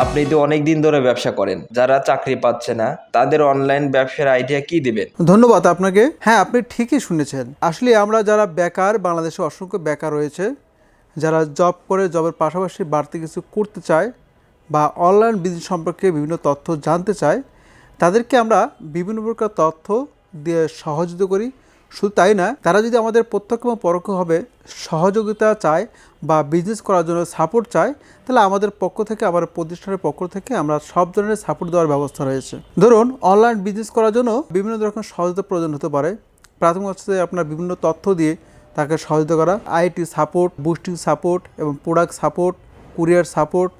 আপনি তো অনেক দিন ধরে ব্যবসা করেন। যারা চাকরি পাচ্ছে না, তাদের অনলাইন ব্যবসার আইডিয়া কি দিবেন? ধন্যবাদ আপনাকে। হ্যাঁ আপনি ঠিকই শুনেছেন। আসলে আমরা যারা বেকার, বাংলাদেশে অসংখ্য বেকার রয়েছে, যারা জব করে জবের পাশাপাশি বাড়তি কিছু করতে চায় বা অনলাইন বিজনেস সম্পর্কে বিভিন্ন তথ্য জানতে চায়, তাদেরকে আমরা বিভিন্ন প্রকার তথ্য দিয়ে সহযোগিতা করি। শুধু তাই না, তারা যদি আমাদের প্রত্যক্ষ এবং পরোক্ষভাবে সহযোগিতা চায় বা বিজনেস করার জন্য সাপোর্ট চায়, তাহলে আমাদের পক্ষ থেকে আমার প্রতিষ্ঠানের পক্ষ থেকে আমরা সব ধরনের সাপোর্ট দেওয়ার ব্যবস্থা রয়েছে। ধরুন অনলাইন বিজনেস করার জন্য বিভিন্ন রকম সহযোগিতা প্রয়োজন হতে পারে। প্রাথমিক অবস্থায় আপনার বিভিন্ন তথ্য দিয়ে তাকে সহযোগিতা করা আইটি সাপোর্ট বুস্টিং সাপোর্ট এবং প্রোডাক্ট সাপোর্ট কুরিয়ার সাপোর্ট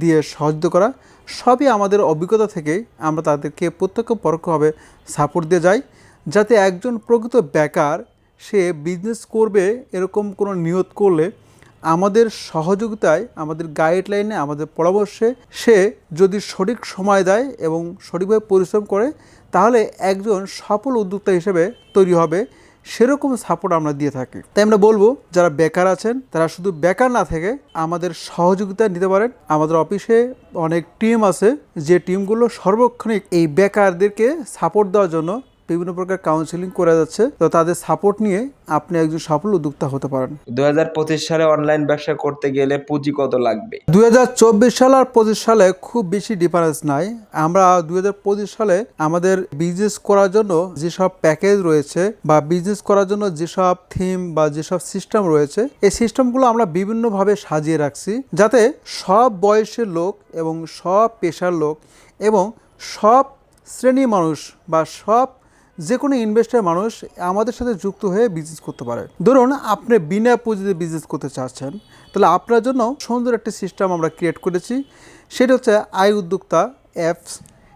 দিয়ে সহযোগিতা করা, সবই আমাদের অভিজ্ঞতা থেকে আমরা তাদেরকে প্রত্যক্ষ পরোক্ষভাবে সাপোর্ট দিয়ে যাই। যাতে একজন প্রকৃত বেকার সে বিজনেস করবে এরকম কোনো নিয়ত করলে আমাদের সহযোগিতায়, আমাদের গাইডলাইনে আমাদের পরামর্শে সে যদি সঠিক সময় দেয় এবং সঠিকভাবে পরিশ্রম করে, তাহলে একজন সফল উদ্যোক্তা হিসেবে তৈরি হবে। সেরকম সাপোর্ট আমরা দিয়ে থাকি। তাই আমরা বলব, যারা বেকার আছেন, তারা শুধু বেকার না থেকে আমাদের সহযোগিতা নিতে পারেন। আমাদের অফিসে অনেক টিম আছে, যে টিমগুলো সর্বক্ষণিক এই বেকারদেরকে সাপোর্ট দেওয়ার জন্য বিভিন্ন প্রকার কাউন্সিলিং করে যাচ্ছে। তো তাদের সাপোর্ট নিয়ে আপনি একজন সফল উদ্যোক্তা হতে পারেন। দু হাজার পঁচিশ সালে অনলাইন ব্যবসা করতে গেলে পুঁজি কত লাগবে? দুই সাল আর পঁচিশ সালে খুব বেশি ডিফারেন্স নাই। আমরা দু হাজার পঁচিশ সালে আমাদের বিজনেস করার জন্য যেসব প্যাকেজ রয়েছে বা বিজনেস করার জন্য যেসব থিম বা যেসব সিস্টেম রয়েছে এই সিস্টেমগুলো আমরা বিভিন্নভাবে সাজিয়ে রাখছি যাতে সব বয়সের লোক এবং সব পেশার লোক এবং সব শ্রেণির মানুষ বা সব যে কোনো ইনভেস্টার মানুষ আমাদের সাথে যুক্ত হয়ে বিজনেস করতে পারে। ধরুন, আপনি বিনা পুঁজিতে বিজনেস করতে চাচ্ছেন, তাহলে আপনার জন্য সুন্দর একটি সিস্টেম আমরা ক্রিয়েট করেছি। সেটা হচ্ছে আই উদ্যোক্তা অ্যাপস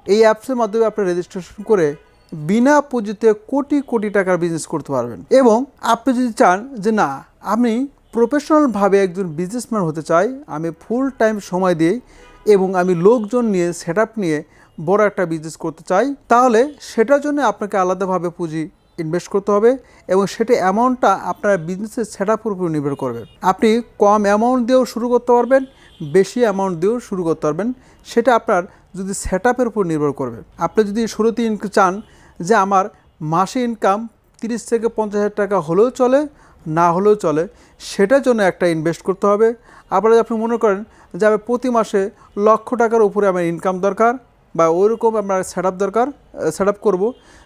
এই অ্যাপসের মাধ্যমে আপনি রেজিস্ট্রেশন করে বিনা পুঁজিতে কোটি কোটি টাকার বিজনেস করতে পারবেন। এবং আপনি যদি চান যে না, আমি প্রফেশনালভাবে একজন বিজনেসম্যান হতে চাই, আমি ফুল টাইম সময় দিই এবং আমি লোকজন নিয়ে সেট নিয়ে বড় একটা বিজনেস করতে চাই, তাহলে সেটার জন্য আপনাকে আলাদাভাবে পুঁজি ইনভেস্ট করতে হবে এবং সেটা অ্যামাউন্টটা আপনার বিজনেসের সেট আপের উপর নির্ভর করবে। আপনি কম অ্যামাউন্ট দিয়েও শুরু করতে পারবেন, বেশি অ্যামাউন্ট দিয়েও শুরু করতে পারবেন, সেটা আপনার যদি সেট আপের উপর নির্ভর করবে। আপনি যদি শুরুতে চান যে আমার মাসে ইনকাম তিরিশ থেকে পঞ্চাশ হাজার টাকা হলেও চলে, না হলেও চলে, সেটার জন্য একটা ইনভেস্ট করতে হবে। আবার আপনি মনে করেন যে আমি প্রতি মাসে লক্ষ টাকার উপরে আমার ইনকাম দরকার বা ওইরকম আপনার সেট দরকার সেট আপ করব,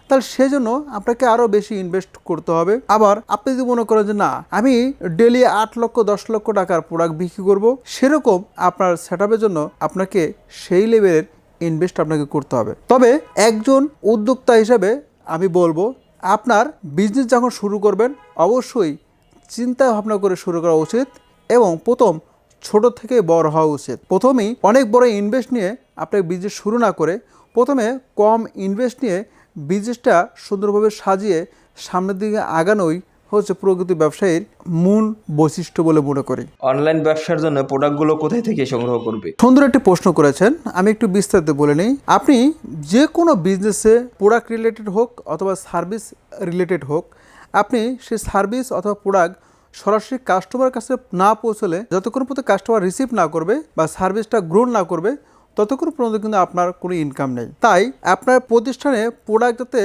তাহলে সেজন্য আপনাকে আরও বেশি ইনভেস্ট করতে হবে। আবার আপনি যদি মনে করেন যে না, আমি ডেলি আট লক্ষ, দশ লক্ষ টাকার প্রোডাক্ট বিক্রি করব, সেরকম আপনার সেট জন্য আপনাকে সেই লেভেলের ইনভেস্ট আপনাকে করতে হবে। তবে একজন উদ্যোক্তা হিসেবে আমি বলব, আপনার বিজনেস যখন শুরু করবেন, অবশ্যই চিন্তা ভাবনা করে শুরু করা উচিত এবং প্রথম ছোট থেকে বড় হওয়া উচিত। প্রথমেই অনেক বড় ইনভেস্ট নিয়ে আপনার বিজনেস শুরু না করে প্রথমে কম ইনভেস্ট নিয়ে বিজনেসটা সুন্দরভাবে সাজিয়ে সামনের দিকে আগানোই হচ্ছে প্রকৃতি ব্যবসায়ীর মূল বৈশিষ্ট্য বলে মনে করি। অনলাইন ব্যবসার জন্য প্রোডাক্টগুলো কোথায় থেকে সংগ্রহ করবে? সুন্দর একটি প্রশ্ন করেছেন আমি একটু বিস্তারিত বলে নিই। আপনি যে কোনো বিজনেসে প্রোডাক্ট রিলেটেড হোক অথবা সার্ভিস রিলেটেড হোক আপনি সেই সার্ভিস অথবা প্রোডাক্ট সরাসরি কাস্টমার কাছে না পৌঁছলে যতক্ষণ পর্যন্ত কাস্টমার রিসিভ না করবে বা সার্ভিসটা গ্রহণ না করবে ততক্ষণ পর্যন্ত কিন্তু আপনার কোনো ইনকাম নেই। তাই আপনার প্রতিষ্ঠানে প্রোডাক্ট যাতে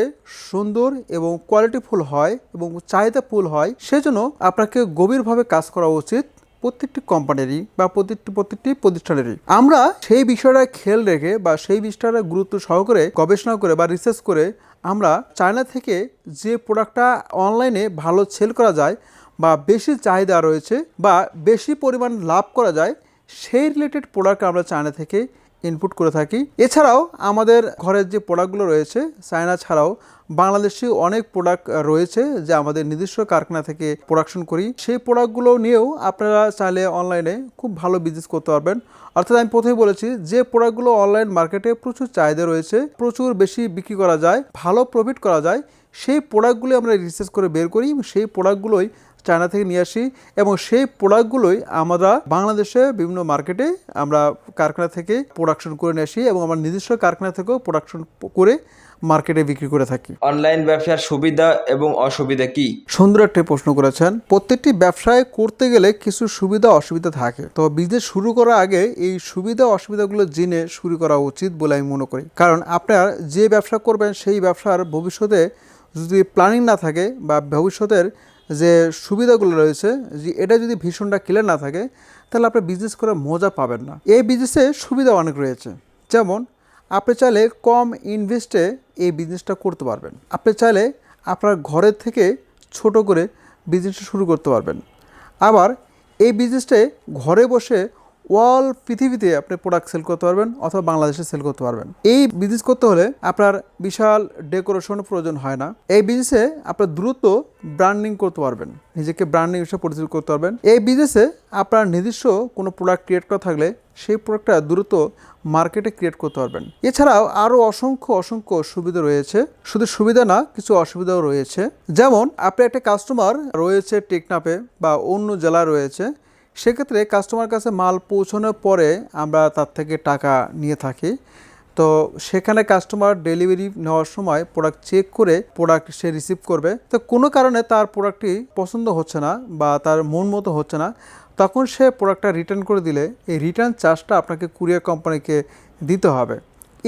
সুন্দর এবং কোয়ালিটিফুল হয় এবং চাহিদাফুল হয়, সেজন্য আপনাকে গভীরভাবে কাজ করা উচিত প্রত্যেকটি কোম্পানিরই বা প্রত্যেকটি প্রত্যেকটি প্রতিষ্ঠানেরই। আমরা সেই বিষয়টা খেয়াল রেখে বা সেই বিষয়টা গুরুত্ব সহকারে গবেষণা করে বা রিসার্চ করে আমরা চায়না থেকে যে প্রোডাক্টটা অনলাইনে ভালো সেল করা যায় বা বেশি চাহিদা রয়েছে বা বেশি পরিমাণ লাভ করা যায়, সেই রিলেটেড প্রোডাক্ট আমরা চায়না থেকে ইনপুট করে থাকি। এছাড়াও আমাদের ঘরের যে প্রোডাক্টগুলো রয়েছে চায়না ছাড়াও বাংলাদেশে অনেক প্রোডাক্ট রয়েছে যা আমাদের নিজস্ব কারখানা থেকে প্রোডাকশন করি। সেই প্রোডাক্টগুলো নিয়েও আপনারা চাইলে অনলাইনে খুব ভালো বিজনেস করতে পারবেন। অর্থাৎ আমি প্রথমে বলেছি, যে প্রোডাক্টগুলো অনলাইন মার্কেটে প্রচুর চাহিদা রয়েছে, প্রচুর বেশি বিক্রি করা যায়, ভালো প্রফিট করা যায়, সেই প্রোডাক্টগুলি আমরা রিসার্চ করে বের করি সেই প্রোডাক্টগুলোই চায়না থেকে নিয়ে আসি এবং সেই প্রোডাক্টগুলোই আমরা বাংলাদেশে বিভিন্ন মার্কেটে আমরা কারখানা থেকে প্রোডাকশন করে নিয়ে আসি এবং আমরা নিজস্ব কারখানা থেকেও প্রোডাকশন করে মার্কেটে বিক্রি করে থাকি। অনলাইন ব্যবসার সুবিধা এবং অসুবিধা কি? সুন্দর একটি প্রশ্ন করেছেন। প্রত্যেকটি ব্যবসায় করতে গেলে কিছু সুবিধা অসুবিধা থাকে। তো বিজনেস শুরু করার আগে এই সুবিধা অসুবিধাগুলো জেনে শুরু করা উচিত বলে আমি মনে করি। কারণ আপনার যে ব্যবসা করবেন সেই ব্যবসার ভবিষ্যতে যদি প্ল্যানিং না থাকে বা ভবিষ্যতের যে সুবিধাগুলো রয়েছে, যে এটা যদি ভীষণটা ক্লিয়ার না থাকে, তাহলে আপনি বিজনেস করে মজা পাবেন না। এই বিজনেসে সুবিধা অনেক রয়েছে। যেমন, আপনি চাইলে কম ইনভেস্টে এই বিজনেসটা করতে পারবেন। আপনি চাইলে আপনার ঘরের থেকে ছোট করে বিজনেসটা শুরু করতে পারবেন। আবার এই বিজনেসটায় ঘরে বসে ওয়াল পৃথিবীতে আপনি প্রোডাক্ট সেল করতে পারবেন অথবা বাংলাদেশে সেল করতে পারবেন। এই বিজনেস করতে হলে আপনার বিশাল ডেকোরেশন প্রয়োজন হয় না। এই বিজনেসে আপনার দ্রুত ব্র্যান্ডিং করতে পারবেন। নিজেকে ব্র্যান্ডিং হিসেবে পরিচিত করতে পারবেন। এই বিজনেসে আপনার নিজস্ব কোনো প্রোডাক্ট ক্রিয়েট করা থাকলে সেই প্রোডাক্টটা দ্রুত মার্কেটে ক্রিয়েট করতে পারবেন। এছাড়াও আরও অসংখ্য অসংখ্য সুবিধা রয়েছে। শুধু সুবিধা না, কিছু অসুবিধাও রয়েছে। যেমন, আপনি একটা কাস্টমার রয়েছে টেকনাপে বা অন্য জেলায় রয়েছে। সেক্ষেত্রে কাস্টমার কাছে মাল পৌঁছানোর পরে আমরা তার থেকে টাকা নিয়ে থাকি। তো সেখানে কাস্টমার ডেলিভারি নেওয়ার সময় প্রোডাক্ট চেক করে প্রোডাক্ট সে রিসিভ করবে। তো কোনো কারণে তার প্রোডাক্টটি পছন্দ হচ্ছে না বা তার মন মতো হচ্ছে না, তখন সে প্রোডাক্টটা রিটার্ন করে দিলে এই রিটার্ন চার্জটা আপনাকে কুরিয়ার কোম্পানিকে দিতে হবে।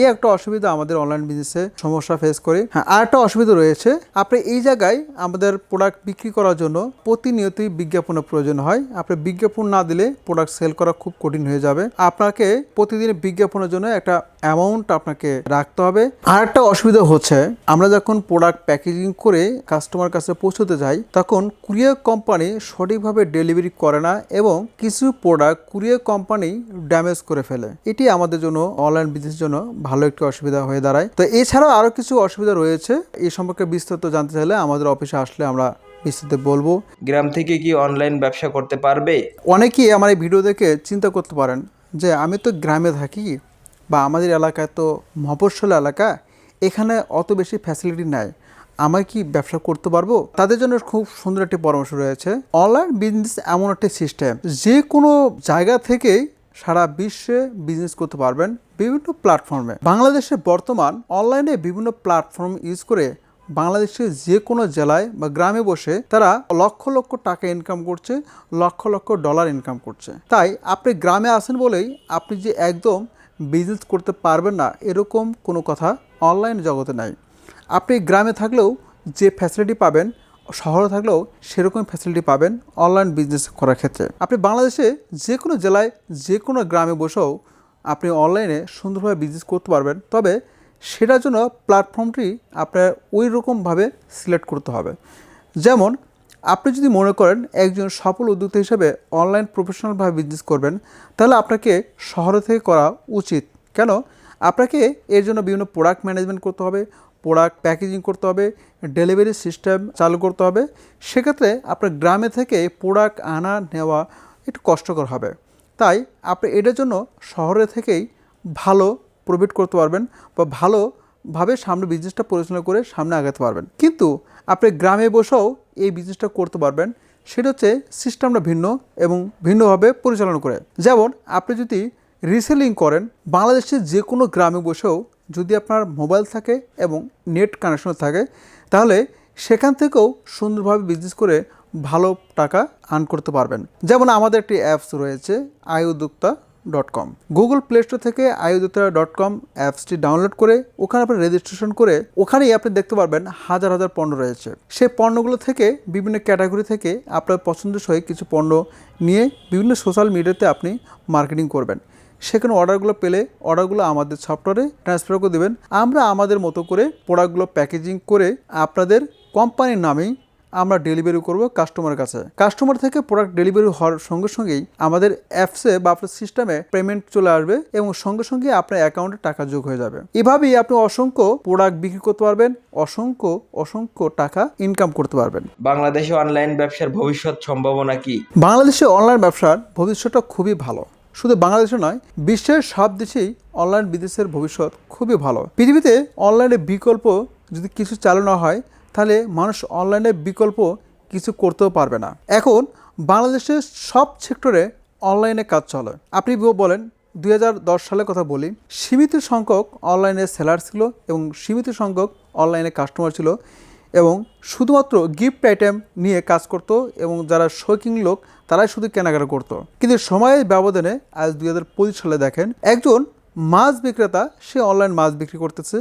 এই একটা অসুবিধা আমাদের অনলাইন বিজনেসে সমস্যা ফেস করি। হ্যাঁ আর একটা অসুবিধা রয়েছে, আপনি এই জায়গায় আমাদের প্রোডাক্ট বিক্রি করার জন্য প্রতিনিয়তই বিজ্ঞাপনের প্রয়োজন হয়। আপনি বিজ্ঞাপন না দিলে প্রোডাক্ট সেল করা খুব কঠিন হয়ে যাবে। আপনাকে প্রতিদিন বিজ্ঞাপনের জন্য একটা অ্যামাউন্ট আপনাকে রাখতে হবে। আর একটা অসুবিধা হচ্ছে আমরা যখন প্রোডাক্ট প্যাকেজিং করে কাস্টমার কাছে পৌঁছতে যাই তখন কুরিয়ার কোম্পানি সঠিকভাবে ডেলিভারি করে না এবং কিছু প্রোডাক্ট কুরিয়ার কোম্পানি ড্যামেজ করে ফেলে। এটি আমাদের জন্য অনলাইন বিজনেসের জন্য ভালো একটি অসুবিধা হয়ে দাঁড়ায়। তো এছাড়াও আরও কিছু অসুবিধা রয়েছে এই সম্পর্কে বিস্তারিত জানতে চাইলে আমাদের অফিসে আসলে আমরা বিস্তারিত বলব। গ্রাম থেকে কি অনলাইন ব্যবসা করতে পারবে? অনেকেই আমার এই ভিডিও দেখে চিন্তা করতে পারেন যে আমি তো গ্রামে থাকি বা আমাদের এলাকায় তো মফস্বল এলাকা, এখানে অত বেশি ফ্যাসিলিটি নাই। আমার কি ব্যবসা করতে পারব? তাদের জন্য খুব সুন্দর একটি পরামর্শ রয়েছে। অনলাইন বিজনেস এমন একটি সিস্টেম যে কোনো জায়গা থেকেই সারা বিশ্বে বিজনেস করতে পারবেন বিভিন্ন প্ল্যাটফর্মে বাংলাদেশে বর্তমান অনলাইনে বিভিন্ন প্ল্যাটফর্ম ইউজ করে বাংলাদেশের যে কোনো জেলায় বা গ্রামে বসে তারা লক্ষ লক্ষ টাকা ইনকাম করছে, লক্ষ লক্ষ ডলার ইনকাম করছে। তাই আপনি গ্রামে আসেন বলেই আপনি যে একদম বিজনেস করতে পারবেন না, এরকম কোনো কথা অনলাইন জগতে নাই। আপনি গ্রামে থাকলেও যে ফ্যাসিলিটি পাবেন, শহরে থাকলেও সেরকম ফ্যাসিলিটি পাবেন অনলাইন বিজনেস করার ক্ষেত্রে। আপনি বাংলাদেশে যে কোনো জেলায়, যে কোনো গ্রামে বসেও আপনি অনলাইনে সুন্দরভাবে বিজনেস করতে পারবেন। তবে সেটার জন্য প্ল্যাটফর্মটি আপনার ওই রকমভাবে সিলেক্ট করতে হবে। যেমন আপনি যদি মনে করেন একজন সফল উদ্যোক্তা হিসেবে অনলাইন প্রফেশনালভাবে বিজনেস করবেন, তাহলে আপনাকে শহরে থেকে করা উচিত। কেন? আপনাকে এর জন্য বিভিন্ন প্রোডাক্ট ম্যানেজমেন্ট করতে হবে প্রোডাক্ট প্যাকেজিং করতে হবে ডেলিভারি সিস্টেম চালু করতে হবে। সেক্ষেত্রে আপনার গ্রামে থেকে প্রোডাক্ট আনা, নেওয়া একটু কষ্টকর হবে। তাই আপনি এটার জন্য শহরে থেকেই ভালো প্রফিট করতে পারবেন বা ভালোভাবে সামনে বিজনেসটা পরিচালনা করে সামনে আগাতে পারবেন। কিন্তু আপনি গ্রামে বসেও এই বিজনেসটা করতে পারবেন। সেটা হচ্ছে সিস্টেমটা ভিন্ন এবং ভিন্নভাবে পরিচালনা করে। যেমন আপনি যদি রিসেলিং করেন, বাংলাদেশের যে কোনো গ্রামে বসেও যদি আপনার মোবাইল থাকে এবং নেট কানেকশন থাকে, তাহলে সেখান থেকেও সুন্দরভাবে বিজনেস করে ভালো টাকা আর্ন করতে পারবেন। যেমন আমাদের একটি অ্যাপস রয়েছে, আয় উদ্যোক্তা। Dot com Google play store থেকে আয়ুদত্তা ডট কম অ্যাপসটি ডাউনলোড করে ওখানে আপনি রেজিস্ট্রেশন করে ওখানেই আপনি দেখতে পারবেন হাজার হাজার পণ্য রয়েছে। সেই পণ্যগুলো থেকে বিভিন্ন ক্যাটাগরি থেকে আপনার পছন্দসই কিছু পণ্য নিয়ে বিভিন্ন সোশ্যাল মিডিয়াতে আপনি মার্কেটিং করবেন। সেখানে অর্ডারগুলো পেলে অর্ডারগুলো আমাদের সফটওয়্যারে ট্রান্সফার করে দেবেন। আমরা আমাদের মতো করে প্রোডাক্টগুলো প্যাকেজিং করে আপনাদের কোম্পানির নামেই আমরা ডেলিভারি করব কাস্টমারের কাছে। কাস্টমার থেকে প্রোডাক্ট ডেলিভারি হওয়ার সঙ্গে সঙ্গেই আমাদের অ্যাপসে বা আপনার সিস্টেমে পেমেন্ট চলে আসবে এবং সঙ্গে সঙ্গে আপনার অ্যাকাউন্টে টাকা যোগ হয়ে যাবে। এভাবেই আপনি অসংখ্য প্রোডাক্ট বিক্রি করতে পারবেন অসংখ্য অসংখ্য টাকা ইনকাম করতে পারবেন। বাংলাদেশে অনলাইন ব্যবসার ভবিষ্যৎ সম্ভাবনা কি? বাংলাদেশে অনলাইন ব্যবসার ভবিষ্যৎটা খুবই ভালো। শুধু বাংলাদেশে নয় বিশ্বের সব দেশেই অনলাইন বিদেশের ভবিষ্যৎ খুবই ভালো। পৃথিবীতে অনলাইনে বিকল্প যদি কিছু চালু না হয় তাহলে মানুষ অনলাইনে বিকল্প কিছু করতেও পারবে না। এখন বাংলাদেশের সব সেক্টরে অনলাইনে কাজ চলে। আপনি বলেন, দুই হাজার দশ সালের কথা বলি, সীমিত সংখ্যক অনলাইনে সেলার ছিল এবং সীমিত সংখ্যক অনলাইনে কাস্টমার ছিল এবং শুধুমাত্র গিফট আইটেম নিয়ে কাজ করত এবং যারা শৌখিন লোক, তারাই শুধু কেনাকাটা করতো। কিন্তু সময়ের ব্যবধানে আজ দুই হাজার পঁচিশ সালে দেখেন, একজন মাছ বিক্রেতা, সে অনলাইন মাছ বিক্রি করতেছে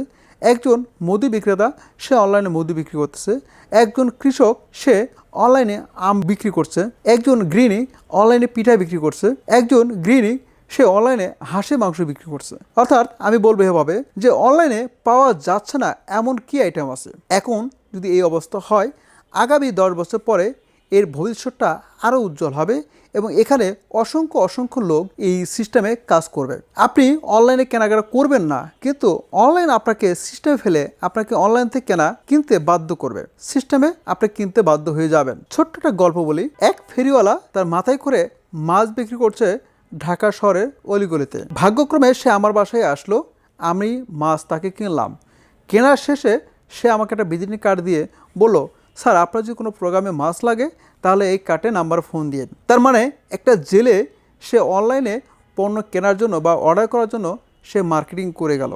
একজন মধু বিক্রেতা, সে অনলাইনে মধু বিক্রি করতেছে। একজন কৃষক, সে অনলাইনে আম বিক্রি করছে। একজন গৃহিণী অনলাইনে পিঠা বিক্রি করছে। একজন গৃহিণী, সে অনলাইনে হাঁসে মাংস বিক্রি করছে। অর্থাৎ আমি বলব এভাবে যে অনলাইনে পাওয়া যাচ্ছে না এমন কি আইটেম আছে। এখন যদি এই অবস্থা হয়, আগামী দশ বছর পরে এর ভবিষ্যৎটা আরও উজ্জ্বল হবে এবং এখানে অসংখ্য অসংখ্য লোক এই সিস্টেমে কাজ করবে। আপনি অনলাইনে কেনাকাটা করবেন না, কিন্তু অনলাইন আপনাকে সিস্টেমে ফেলে আপনাকে অনলাইন থেকে কেনা কিনতে বাধ্য করবে। সিস্টেমে আপনি কিনতে বাধ্য হয়ে যাবেন। ছোট্ট একটা গল্প বলি। এক ফেরিওয়ালা তার মাথায় করে মাছ বিক্রি করছে ঢাকা শহরের অলিগলিতে। ভাগ্যক্রমে সে আমার বাসায় আসলো, আমি মাছ তাকে কিনলাম। কেনার শেষে সে আমাকে একটা ভিজিটিং কার্ড দিয়ে বলল স্যার, আপনার যদি কোনো প্রোগ্রামে মাছ লাগে, তাহলে এই কার্টে নাম্বার ফোন দিয়ে তার মানে একটা জেলে সে অনলাইনে পণ্য কেনার জন্য বা অর্ডার করার জন্য সে মার্কেটিং করে গেল।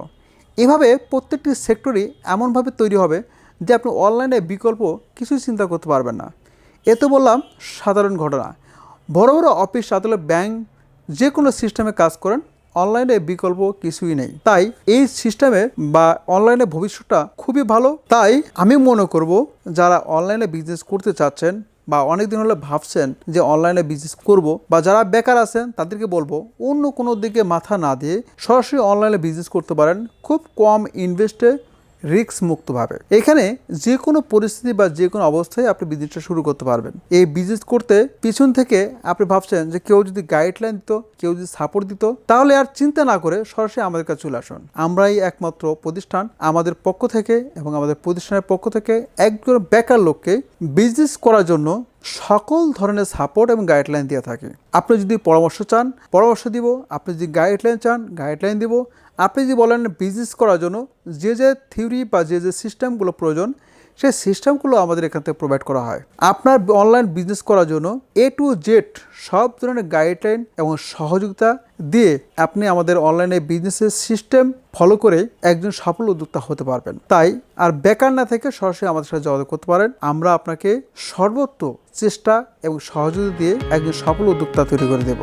এভাবে প্রত্যেকটি সেক্টরই এমনভাবে তৈরি হবে যে আপনি অনলাইনে বিকল্প কিছুই চিন্তা করতে পারবেন না। এ তো বললাম, সাধারণ ঘটনা। বড় বড় অফিস আদালত ব্যাংক যে কোনো সিস্টেমে কাজ করেন অনলাইনে বিকল্প কিছুই নেই। তাই এই সিস্টেমে বা অনলাইনে ভবিষ্যৎটা খুবই ভালো। তাই আমি মনে করব যারা অনলাইনে বিজনেস করতে চাচ্ছেন বা অনেক দিন হলে ভাবছেন যে অনলাইনে বিজনেস করব বা যারা বেকার আছেন তাদেরকে বলব, অন্য কোনো দিকে মাথা না দিয়ে সরাসরি অনলাইনে বিজনেস করতে পারেন। খুব কম ইনভেস্টে রিস্ক মুক্তভাবে এখানে যে কোনো পরিস্থিতি বা যে কোনো অবস্থায় আপনি বিজনেসটা শুরু করতে পারবেন। এই বিজনেস করতে পিছন থেকে আপনি ভাবছেন যে কেউ যদি গাইডলাইন দিত, কেউ যদি সাপোর্ট দিত, তাহলে আর চিন্তা না করে সরাসরি আমাদের কাছে চলে আসুন। আমরাই একমাত্র প্রতিষ্ঠান আমাদের পক্ষ থেকে এবং আমাদের প্রতিষ্ঠানের পক্ষ থেকে একজন বেকার লোককে বিজনেস করার জন্য সকল ধরনের সাপোর্ট এবং গাইডলাইন দিয়ে থাকে। আপনি যদি পরামর্শ চান, পরামর্শ দিব। আপনি যদি গাইডলাইন চান গাইডলাইন দিব। আপনি যদি বলেন বিজনেস করার জন্য যে যে থিওরি বা যে যে সিস্টেমগুলো প্রয়োজন, সেই সিস্টেমগুলো আমাদের এখান থেকে প্রোভাইড করা হয়। আপনার অনলাইন বিজনেস করার জন্য এ টু জেড সব ধরনের গাইডলাইন এবং সহযোগিতা দিয়ে আপনি আমাদের অনলাইনে বিজনেসের সিস্টেম ফলো করে একজন সফল উদ্যোক্তা হতে পারবেন। তাই আর বেকার না থেকে সরাসরি আমাদের সাথে যোগাযোগ করতে পারেন। আমরা আপনাকে সর্বোচ্চ চেষ্টা এবং সহযোগিতা দিয়ে একজন সফল উদ্যোক্তা তৈরি করে দেব।